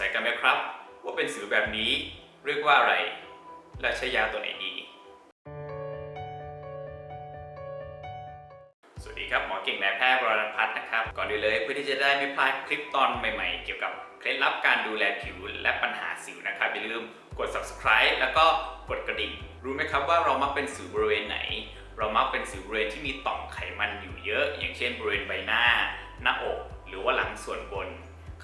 สัยกันไหมครับ ว่าเป็นสิวแบบนี้เรียกว่าอะไร และใช้ยาตัวไหนดี สวัสดีครับหมอเก่งนายแพทย์วรพัฒน์นะครับ ก่อนอื่นเลยเพื่อที่จะได้ไม่พลาดคลิปตอนใหม่ๆ เกี่ยวกับเคล็ดลับการดูแลผิวและปัญหาสิวนะครับอย่าลืมกด subscribe แล้วก็กดกระดิ่งรู้ไหมครับว่าเรามักเป็นสิวบริเวณไหน เรามักเป็นสิวบริเวณที่มีต่อมไขมันอยู่เยอะ อย่างเช่นบริเวณใบหน้า หน้าอก หรือว่าหลังส่วนบน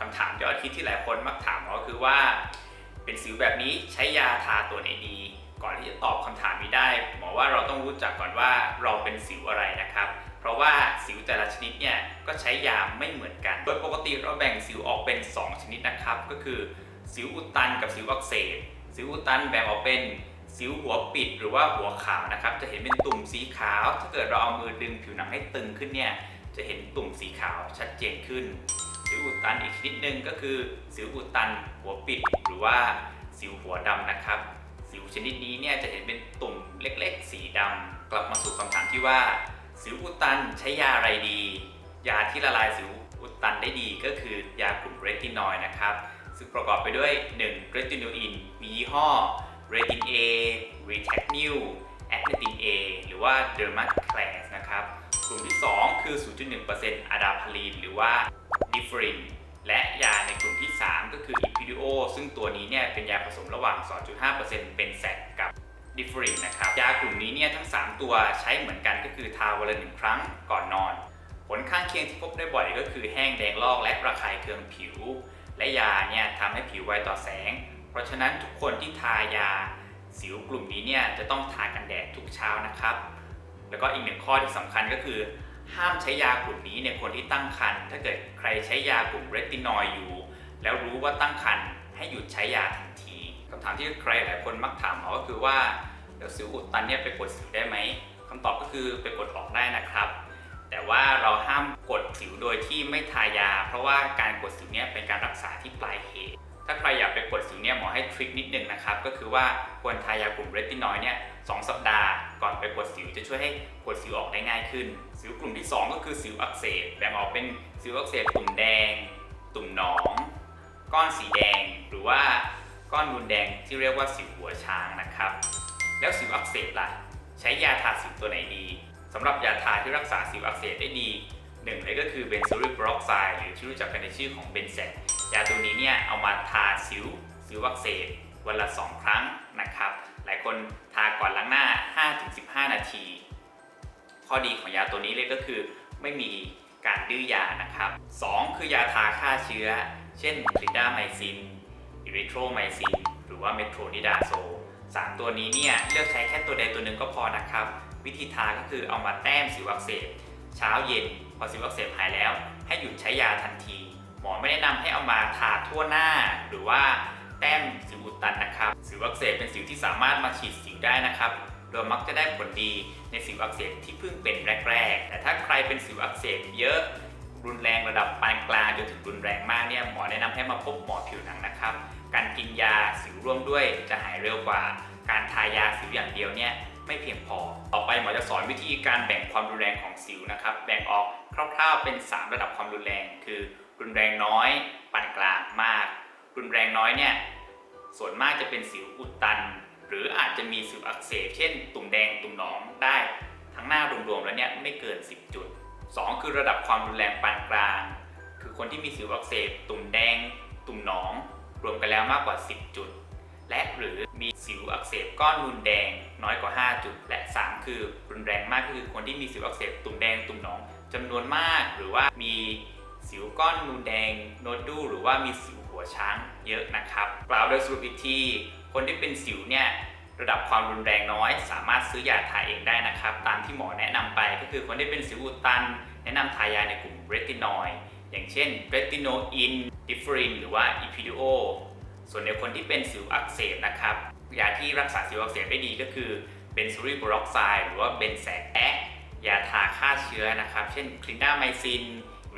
คำถามยอดฮิตที่หลายคนมักถามก็คือว่า เป็นสิวแบบนี้ใช้ยาทาตัวไหนดี ก่อนที่จะตอบคำถามนี้ได้หมอว่าเราต้องรู้จักก่อนว่าเราเป็นสิวอะไรนะครับ เพราะว่าสิวแต่ละชนิดเนี่ยก็ใช้ยาไม่เหมือนกัน โดยปกติเราแบ่งสิวออกเป็น 2 ชนิดนะครับ ก็คือสิวอุดตันกับสิวอักเสบสิวอุดตันแบ่งออกเป็นสิวหัวปิดหรือว่าหัวขาวนะครับ จะเห็นเป็นตุ่มสีขาว ถ้าเกิดเราเอามือดึงผิวหนังให้ตึงขึ้นเนี่ยจะเห็นตุ่มสีขาวชัดเจนขึ้น สิวอุดตันอีกชนิดหนึ่งก็คือ สิวอุดตันหัวปิด หรือว่าสิวหัวดำนะครับ สิวชนิดนี้เนี่ยจะเห็นเป็นตุ่มเล็กๆ สีดำกลับมาสู่คำถามที่ว่า สิวอุดตันใช้ยาอะไรดี ยาที่ละลายสิวอุดตันได้ดีก็คือยากลุ่มเรตินอยด์นะครับ ซึ่งประกอบไปด้วย 1. เรติโนอินมียี่ห้อเรติน A รีแทคนิวแอดเนติน A หรือว่าเดอร์มาแคลสนะครับ กลุ่มที่ 2 คือ 0.1%อะดาพาลีนหรือว่า ฟริน และยาในกลุ่มที่ 3 ก็คืออิพิดิโอซึ่งตัวนี้เนี่ยเป็นยาผสมระหว่าง 2.5%เป็นแซกกับดิฟรินนะครับยากลุ่มนี้เนี่ยทั้ง 3 ตัวใช้เหมือนกันก็คือทาวันละหนึ่งครั้งก่อนนอน ผลข้างเคียงที่พบได้บ่อยก็คือแห้งแดงลอกและระคายเคืองผิว และยาเนี่ยทำให้ผิวไวต่อแสง เพราะฉะนั้นทุกคนที่ทายาสิวกลุ่มนี้เนี่ยจะต้องทากันแดดทุกเช้านะครับ แล้วก็อีกหนึ่งข้อที่สำคัญก็คือ ห้ามใช้ยากลุ่มนี้ในคนที่ตั้งครรภ์ถ้าเกิดใครใช้ยากลุ่มเรตินอยอยู่ แล้วรู้ว่าตั้งครรภ์ให้หยุดใช้ยาทันทีคำถามที่ใครหลายคนมักถามมาก็คือว่าเดี๋ยวสิวอุดตันเนี่ยไปกดสิวได้ไหมคำตอบก็คือไปกดออกได้นะครับ แต่ว่าเราห้ามกดสิวโดยที่ไม่ทายา เพราะว่าการกดสิวเนี่ยเป็นการรักษาที่ปลายเหตุ ถ้าใครอยากไปกดสิวเนี่ยหมอให้ทริคนิดนึงนะครับ ก็คือว่าควรทายากลุ่มเรตินอยเนี่ยสองสัปดาห์ ก่อนไปกดสิวจะช่วยให้กดสิวออกได้ง่ายขึ้น สิวกลุ่มที่ 2 ก็คือสิวอักเสบแบ่งออกเป็นสิวอักเสบตุ่มแดง ตุ่มหนอง ก้อนสีแดง หรือว่าก้อนนูนแดงที่เรียกว่าสิวหัวช้างนะครับ แล้วสิวอักเสบล่ะ ใช้ยาทาสิวตัวไหนดีสำหรับยาทาที่รักษาสิวอักเสบได้ดีหนึ่งเลยก็คือเบนโซลิกบรอกไซด์หรือที่รู้จักกันในชื่อของเบนแซกยาตัวนี้เนี่ยเอามาทาสิวสิวอักเสบวันละ 2 ครั้งนะครับ หลายคนทาก่อนล้างหน้า 5-15 นาที ข้อดีของยาตัวนี้เลยก็คือไม่มีการดื้อยานะครับ 2 คือยาทาฆ่าเชื้อ เช่นคลิดาไมซินอิริโทรไมซินหรือว่าเมโทรนิดาโซสามตัวนี้เนี่ยเลือกใช้แค่ตัวใดตัวหนึ่งก็พอนะครับ วิธีทาก็คือเอามาแต้มสิวอักเสบเช้าเย็นพอสิวอักเสบหายแล้ว ให้หยุดใช้ยาทันที หมอไม่แนะนำให้เอามาทาทั่วหน้า หรือว่าแต้มสิวอุดตันนะครับ สิวอักเสบเป็นสิวที่สามารถมาฉีดสิวได้นะครับ โดยมักจะได้ผลดีในสิวอักเสบที่เพิ่งเป็นแรกๆ แต่ถ้าใครเป็นสิวอักเสบเยอะรุนแรงระดับปานกลางจนถึงรุนแรงมากเนี่ยหมอแนะนำให้มาพบหมอผิวหนังนะครับ การกินยาสิวร่วมด้วยจะหายเร็วกว่า การทายาสิวอย่างเดียวเนี่ยไม่เพียงพอ ต่อไปหมอจะสอนวิธีการแบ่งความรุนแรงของสิวนะครับ แบ่งออกคร่าวๆเป็น 3 ระดับความรุนแรง คือรุนแรงน้อย ปานกลางมาก รุนแรงน้อยเนี่ยส่วนมากจะเป็นสิวอุดตัน หรืออาจจะมีสิวอักเสบ เช่น ตุ่มแดงตุ่มหนองได้ทั้งหน้ารวมๆแล้วเนี่ยไม่เกิน 10 จุด 2 คือระดับความรุนแรงปานกลาง คือคนที่มีสิวอักเสบ ตุ่มแดง ตุ่มหนอง รวมกันแล้วมากกว่า 10 จุด และหรือมีสิวอักเสบก้อนนูนแดงน้อยกว่า 5 จุด และ 3 คือรุนแรงมากคือคนที่มีสิวอักเสบตุ่มแดงตุ่มหนองจำนวนมากหรือว่ามีสิวก้อนนูนแดงโนดูหรือว่ามีสิวหัวช้างเยอะนะครับ กล่าวโดยสรุปอีกที คนที่เป็นสิวเนี่ยระดับความรุนแรงน้อย สามารถซื้อยาทาเองได้นะครับ ตามที่หมอแนะนำไปก็คือคนที่เป็นสิวอุดตัน แนะนำทายาในกลุ่มเรตินอยด์อย่างเช่นเรติโนอินดิฟรินหรือว่าอิพิดิโอส่วนในคนที่เป็นสิวอักเสบนะครับยาที่รักษาสิวอักเสบได้ดีก็คือเบนโซลิบรอกไซด์หรือว่าเบนแซกแอะยาทาฆ่าเชื้อนะครับ เช่นคลินดาไมซิน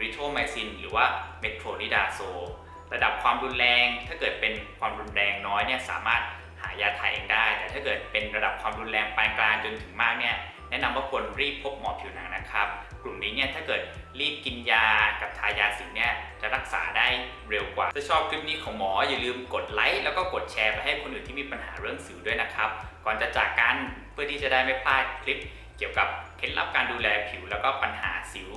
ริโทไมซินหรือว่าเมโทรนิดาโซ ระดับความรุนแรง ถ้าเกิดเป็นความรุนแรงน้อยเนี่ยสามารถหายาทาเองได้ แต่ถ้าเกิดเป็นระดับความรุนแรงปานกลางจนถึงมากเนี่ยแนะนำว่าควรรีบพบหมอผิวหนังนะครับ กลุ่มนี้เนี่ยถ้าเกิดรีบกินยากับทายาสิวเนี่ยจะรักษาได้เร็วกว่า ถ้าชอบคลิปนี้ของหมออย่าลืมกดไลค์แล้วก็กดแชร์ไปให้คนอื่นที่มีปัญหาเรื่องสิวด้วยนะครับ ก่อนจะจากกันเพื่อที่จะได้ไม่พลาดคลิป เกี่ยวกับเคล็ดลับการดูแลผิวแล้วก็ปัญหาสิว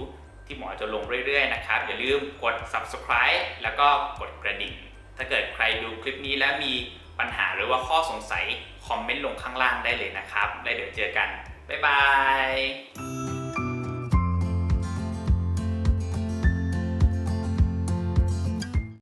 ที่หมอจะลงเรื่อยๆนะครับ อย่าลืมกด subscribe แล้วก็กดกระดิ่ง ถ้าเกิดใครดูคลิปนี้แล้วมีปัญหาหรือว่าข้อสงสัย คอมเมนต์ลงข้างล่างได้เลยนะครับ แล้วเดี๋ยวเจอกัน บ๊ายบาย